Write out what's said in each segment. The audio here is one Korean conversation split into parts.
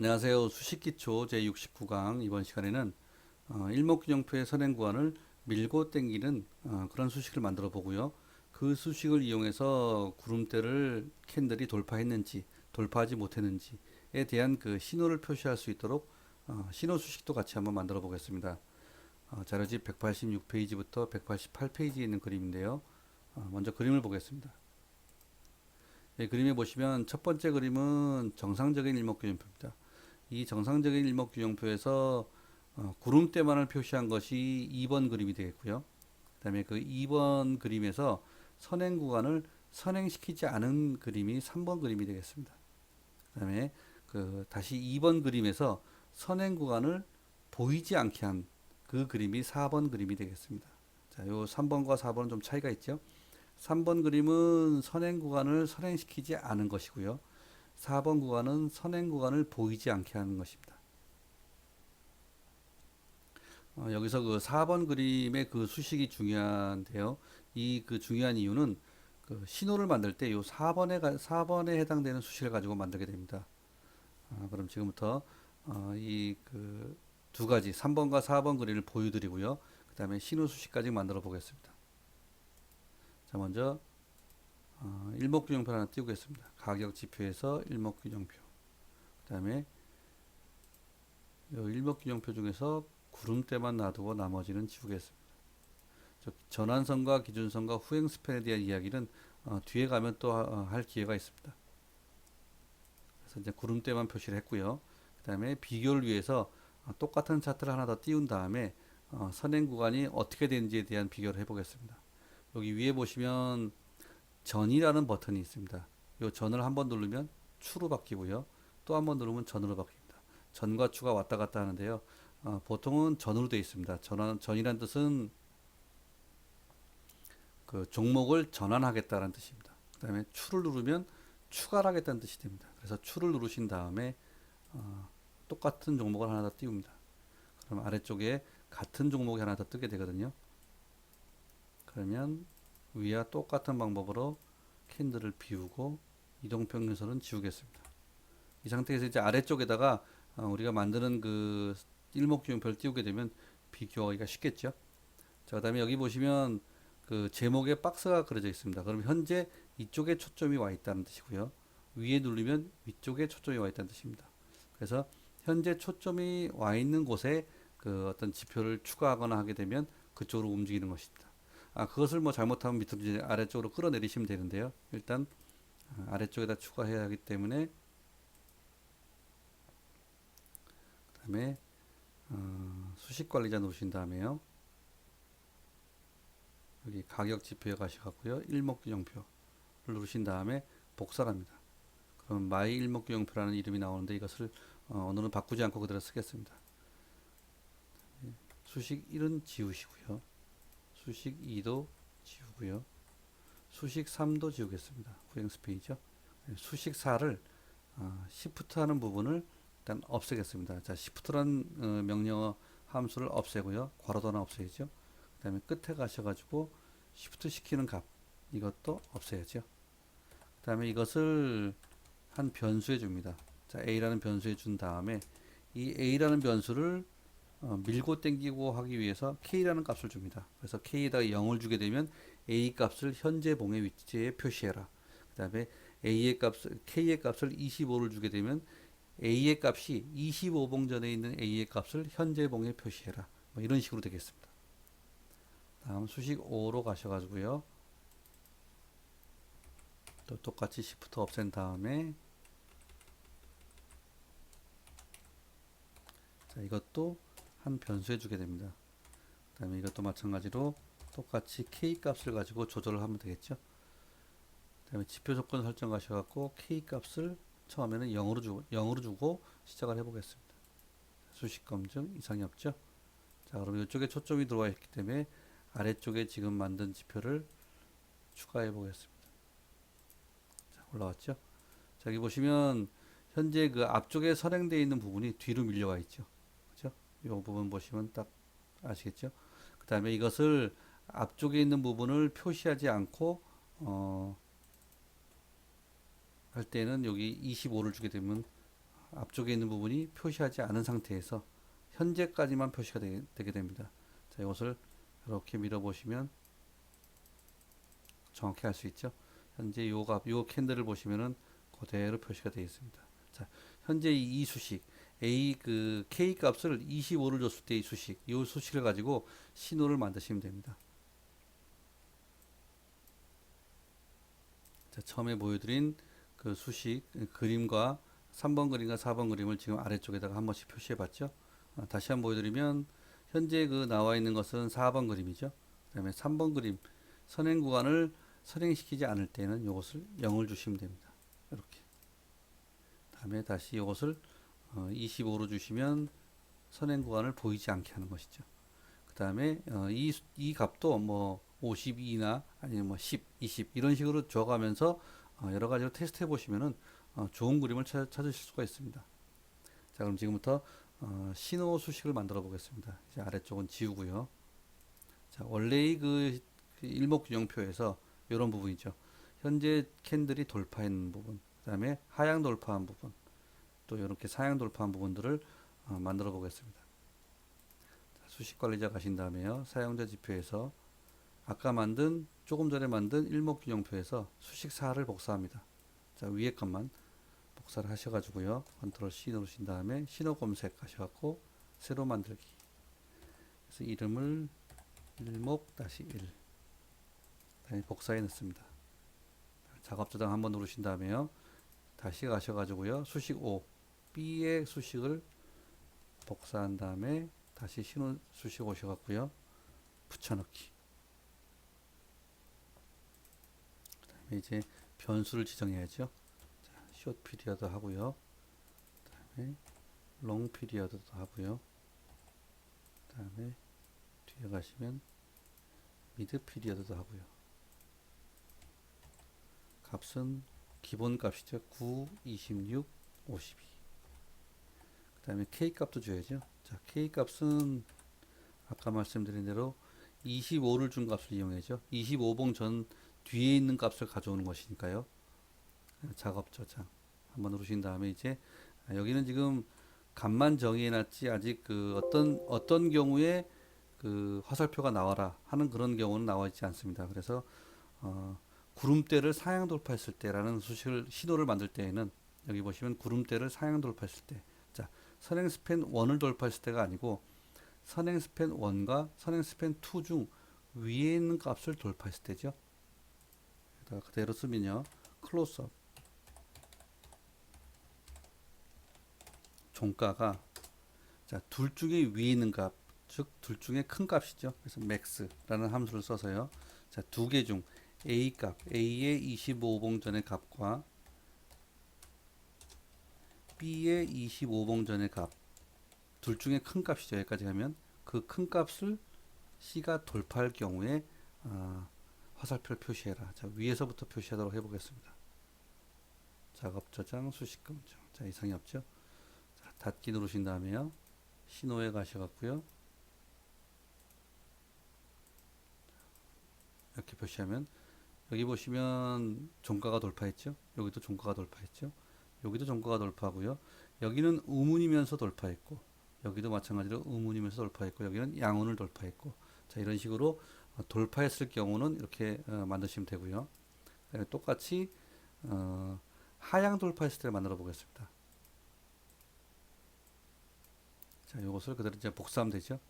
안녕하세요. 수식기초 제69강 이번 시간에는 어, 일목균형표의 선행 구간을 밀고 당기는 어, 그런 수식을 만들어 보고요. 그 수식을 이용해서 구름대를 캔들이 돌파했는지 돌파하지 못했는지에 대한 그 신호를 표시할 수 있도록 어, 신호 수식도 같이 한번 만들어 보겠습니다. 어, 자료집 186페이지부터 188페이지에 있는 그림인데요. 어, 먼저 그림을 보겠습니다. 이 그림에 보시면 첫 번째 그림은 정상적인 일목균형표입니다. 이 정상적인 일목균형표에서 어, 구름대만을 표시한 것이 2번 그림이 되겠고요. 그 다음에 그 2번 그림에서 선행 구간을 선행시키지 않은 그림이 3번 그림이 되겠습니다. 그 다음에 그 다시 2번 그림에서 선행 구간을 보이지 않게 한 그 그림이 4번 그림이 되겠습니다. 자, 요 3번과 4번은 좀 차이가 있죠. 3번 그림은 선행 구간을 선행시키지 않은 것이고요. 4번 구간은 선행 구간을 보이지 않게 하는 것입니다. 어, 여기서 그 4번 그림의 그 수식이 중요한데요. 이 그 중요한 이유는 그 신호를 만들 때요 4번에 가, 4번에 해당되는 수식을 가지고 만들게 됩니다. 아, 그럼 지금부터 어, 이그 두 가지 3번과 4번 그림을 보여드리고요. 그 다음에 신호 수식까지 만들어 보겠습니다. 자 먼저 어, 일목균형표 하나 띄우겠습니다. 가격 지표에서 일목균형표. 그 다음에 일목균형표 중에서 구름대만 놔두고 나머지는 지우겠습니다. 저 전환선과 기준선과 후행 스팬에 대한 이야기는 어, 뒤에 가면 또할 기회가 있습니다. 그래서 이제 구름대만 표시를 했고요. 그 다음에 비교를 위해서 어, 똑같은 차트를 하나 더 띄운 다음에 어, 선행 구간이 어떻게 되는지에 대한 비교를 해보겠습니다. 여기 위에 보시면 전이라는 버튼이 있습니다. 이 전을 한 번 누르면 추로 바뀌고요. 또 한 번 누르면 전으로 바뀝니다. 전과 추가 왔다 갔다 하는데요. 어, 보통은 전으로 되어 있습니다. 전환, 전이란 뜻은 그 종목을 전환하겠다는 뜻입니다. 그 다음에 추를 누르면 추가하겠다는 뜻이 됩니다. 그래서 추를 누르신 다음에 어, 똑같은 종목을 하나 더 띄웁니다. 그럼 아래쪽에 같은 종목이 하나 더 뜨게 되거든요. 그러면 위와 똑같은 방법으로 캔들을 비우고 이동평균선은 지우겠습니다. 이 상태에서 이제 아래쪽에다가 어, 우리가 만드는 그 일목균형표를 띄우게 되면 비교하기가 쉽겠죠. 자, 그 다음에 여기 보시면 그 제목에 박스가 그려져 있습니다. 그럼 현재 이쪽에 초점이 와 있다는 뜻이고요. 위에 누르면 위쪽에 초점이 와 있다는 뜻입니다. 그래서 현재 초점이 와 있는 곳에 그 어떤 지표를 추가하거나 하게 되면 그쪽으로 움직이는 것입니다. 아, 그것을 뭐 잘못하면 밑으로 이제 아래쪽으로 끌어내리시면 되는데요. 일단 어, 아래쪽에다 추가해야 하기 때문에 그다음에 어, 수식 관리자 놓으신 다음에요. 여기 가격 지표에 가셔갖고요. 일목균형표를 누르신 다음에 복사합니다. 그럼 마이 일목균형표라는 이름이 나오는데 이것을 어, 오늘은 바꾸지 않고 그대로 쓰겠습니다. 수식 1은 지우시고요. 수식 2도 지우고요. 수식 3도 지우겠습니다. 후행 스페이죠. 수식 4를 어, 시프트 하는 부분을 일단 없애겠습니다. 자, 시프트란 어, 명령어 함수를 없애고요. 괄호도 하나 없애야죠. 그 다음에 끝에 가셔가지고 시프트 시키는 값 이것도 없애야죠. 그 다음에 이것을 한 변수에 줍니다. 자, a라는 변수에 준 다음에 이 a라는 변수를 어, 밀고 당기고 하기 위해서 k라는 값을 줍니다. 그래서 k에다가 0을 주게 되면 a 값을 현재 봉의 위치에 표시해라. 그 다음에 a의 값을 k의 값을 25를 주게 되면 a의 값이 25봉 전에 있는 a의 값을 현재 봉에 표시해라. 뭐 이런 식으로 되겠습니다. 다음 수식 5로 가셔가지고요. 또 똑같이 시프트 없앤 다음에 자 이것도 한 변수 해 주게 됩니다. 그 다음에 이것도 마찬가지로 똑같이 k 값을 가지고 조절을 하면 되겠죠. 그 다음에 지표 조건 설정 가셔갖고 k 값을 처음에는 0으로 주고 0으로 주고 시작을 해보겠습니다. 수식 검증 이상이 없죠. 자 그럼 이쪽에 초점이 들어와 있기 때문에 아래쪽에 지금 만든 지표를 추가해 보겠습니다. 자 올라왔죠. 자 여기 보시면 현재 그 앞쪽에 선행되어 있는 부분이 뒤로 밀려와 있죠. 이 부분 보시면 딱 아시겠죠? 그 다음에 이것을 앞쪽에 있는 부분을 표시하지 않고 어, 할 때는 여기 25를 주게 되면 앞쪽에 있는 부분이 표시하지 않은 상태에서 현재까지만 표시가 되, 게 됩니다. 자, 이것을 이렇게 밀어 보시면 정확히 알 수 있죠. 현재 요 값, 요 캔들을 보시면은 그대로 표시가 되어 있습니다. 자, 현재 이, 이 수식 A 그 K 값을 25를 줬을 때 이 수식, 이 수식을 가지고 신호를 만드시면 됩니다. 자, 처음에 보여드린 그 수식 그 그림과 3번 그림과 4번 그림을 지금 아래쪽에다가 한 번씩 표시해 봤죠. 어, 다시 한번 보여드리면 현재 그 나와 있는 것은 4번 그림이죠. 그 다음에 3번 그림 선행 구간을 선행시키지 않을 때는 이것을 0을 주시면 됩니다. 이렇게. 다음에 다시 이것을 어, 25로 주시면 선행 구간을 보이지 않게 하는 것이죠. 그 다음에 어, 이, 이 값도 뭐 52나 아니면 뭐 10, 20 이런 식으로 줘가면서 어, 여러 가지로 테스트 해 보시면은 어, 좋은 그림을 찾, 찾으실 수가 있습니다. 자 그럼 지금부터 어, 신호 수식을 만들어 보겠습니다. 이제 아래쪽은 지우고요. 자 원래의 그, 그 일목균형표에서 이런 부분이죠. 현재 캔들이 돌파했는 부분, 그 다음에 하향 돌파한 부분, 또 이렇게 사양 돌파한 부분들을 어, 만들어 보겠습니다. 자, 수식 관리자 가신 다음에요. 사용자 지표에서 아까 만든 조금 전에 만든 일목균형표에서 수식 4를 복사합니다. 자 위에 것만 복사를 하셔가지고요. 컨트롤 C 누르신 다음에 신호 검색 하셔갖고 새로 만들기. 그래서 이름을 일목 다시 1 다시 복사해 넣습니다. 작업 저장 한번 누르신 다음에요. 다시 가셔가지고요. 수식 5 B의 수식을 복사한 다음에 다시 신호 수식 오셔갖고요. 붙여넣기. 그 다음에 이제 변수를 지정해야죠. 자, 숏 피리어드 하고요. 그 다음에 롱 피리어드도 하고요. 그 다음에 뒤에 가시면 미드 피리어드도 하고요. 값은 기본 값이죠. 9, 26, 52. 그다음에 K 값도 줘야죠. 자, K 값은 아까 말씀드린 대로 25를 준 값을 이용해죠. 25봉 전 뒤에 있는 값을 가져오는 것이니까요. 작업 저장 한번 누르신 다음에 이제 아, 여기는 지금 값만 정의해 놨지 아직 그 어떤 어떤 경우에 그 화살표가 나와라 하는 그런 경우는 나와 있지 않습니다. 그래서 어, 구름대를 상향 돌파했을 때라는 수식을 신호를 만들 때에는 여기 보시면 구름대를 상향 돌파했을 때 자, 선행 스팬 1을 돌파했을 때가 아니고 선행 스팬 1과 선행 스팬 2 중 위에 있는 값을 돌파했을 때죠. 자, 그대로 쓰면요. 클로스업 종가가 자, 둘 중에 위에 있는 값, 즉 둘 중에 큰 값이죠. 그래서 max라는 함수를 써서요. 자, 두 개 중 a 값, a의 25봉 전의 값과 b의 25봉 전의 값, 둘 중에 큰 값이죠. 여기까지 하면 그 큰 값을 c가 돌파할 경우에 어, 화살표를 표시해라. 자, 위에서부터 표시하도록 해보겠습니다. 작업 저장 수식 검정. 자, 이상이 없죠? 자, 닫기 누르신 다음에요. 신호에 가셔갖고요. 이렇게 표시하면 여기 보시면 종가가 돌파했죠? 여기도 종가가 돌파했죠? 여기도 종가가 돌파하고요. 여기는 우문이면서 돌파했고 여기도 마찬가지로 우문이면서 돌파했고 여기는 양운을 돌파했고 자 이런 식으로 어, 돌파했을 경우는 이렇게 어, 만드시면 되고요. 똑같이 어, 하향 돌파했을 때를 만들어 보겠습니다. 자, 이것을 그대로 이제 복사하면 되죠.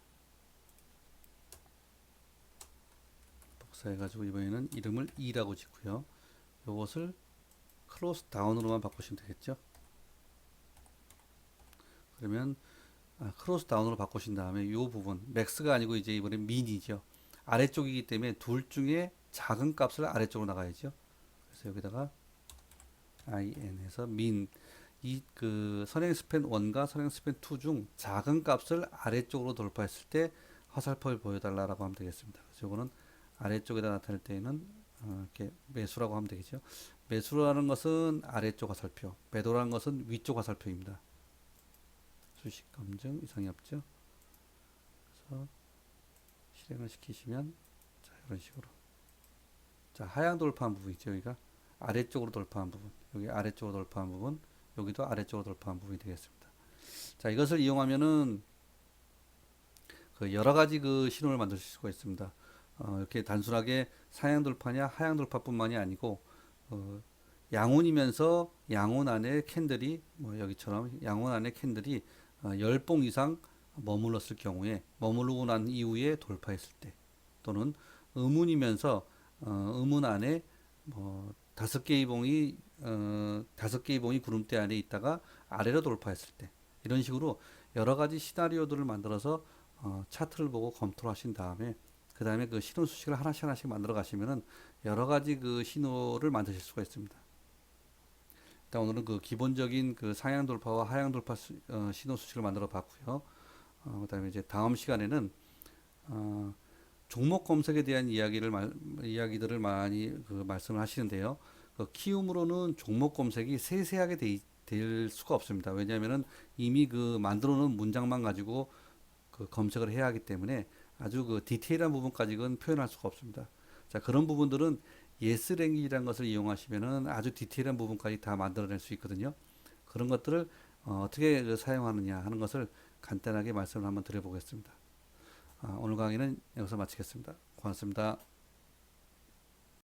복사해가지고 이번에는 이름을 2라고 짓고요. 이것을 클로스 다운으로만 바꾸시면 되겠죠. 그러면 아, 크로스 다운으로 바꾸신 다음에 이 부분 맥스가 아니고 이제 이번에 민이죠. 아래쪽이기 때문에 둘 중에 작은 값을 아래쪽으로 나가야죠. 그래서 여기다가 in에서 min 이그 선행 스팬 1과 선행 스팬 2 중 작은 값을 아래쪽으로 돌파했을 때 화살표를 보여달라고 하면 되겠습니다. 그래서 이거는 아래쪽에다 나타낼 때에는 어, 이렇게 매수라고 하면 되겠죠. 매수라는 것은 아래쪽 화살표, 매도라는 것은 위쪽 화살표입니다. 수식 검증 이상이 없죠. 그래서 실행을 시키시면 자 이런 식으로 자 하향 돌파한 부분 있죠 여기가 아래쪽으로 돌파한 부분 여기 아래쪽으로 돌파한 부분 여기도 아래쪽으로 돌파한 부분이 되겠습니다. 자, 이것을 이용하면은 그 여러 가지 그 신호를 만들 수가 있습니다. 어, 이렇게 단순하게 상향 돌파냐 하향 돌파뿐만이 아니고 어, 양온이면서 양온 안에 캔들이 뭐 여기처럼 양온 안에 캔들이 어, 10봉 이상 머물렀을 경우에 머무르고 난 이후에 돌파했을 때 또는 음운이면서 어, 음운 안에 뭐 다섯 개의 봉이 어, 다섯 개의 봉이 구름대 안에 있다가 아래로 돌파했을 때 이런 식으로 여러 가지 시나리오들을 만들어서 어, 차트를 보고 검토를 하신 다음에 그 다음에 그 신호 수식을 하나씩 하나씩 만들어 가시면은 여러 가지 그 신호를 만드실 수가 있습니다. 일단 오늘은 그 기본적인 그 상향 돌파와 하향 돌파 수, 어, 신호 수식을 만들어 봤고요. 어, 그다음에 이제 다음 시간에는 어, 종목 검색에 대한 이야기를 말, 이야기들을 많이 그 말씀을 하시는데요. 그 키움으로는 종목 검색이 세세하게 돼, 될 수가 없습니다. 왜냐하면은 이미 그 만들어 놓은 문장만 가지고 그 검색을 해야 하기 때문에 아주 그 디테일한 부분까지는 표현할 수가 없습니다. 자, 그런 부분들은 예스 랭귀지라는 것을 이용하시면은 아주 디테일한 부분까지 다 만들어낼 수 있거든요. 그런 것들을 어, 어떻게 그 사용하느냐 하는 것을 간단하게 말씀을 한번 드려보겠습니다. 아, 오늘 강의는 여기서 마치겠습니다. 고맙습니다.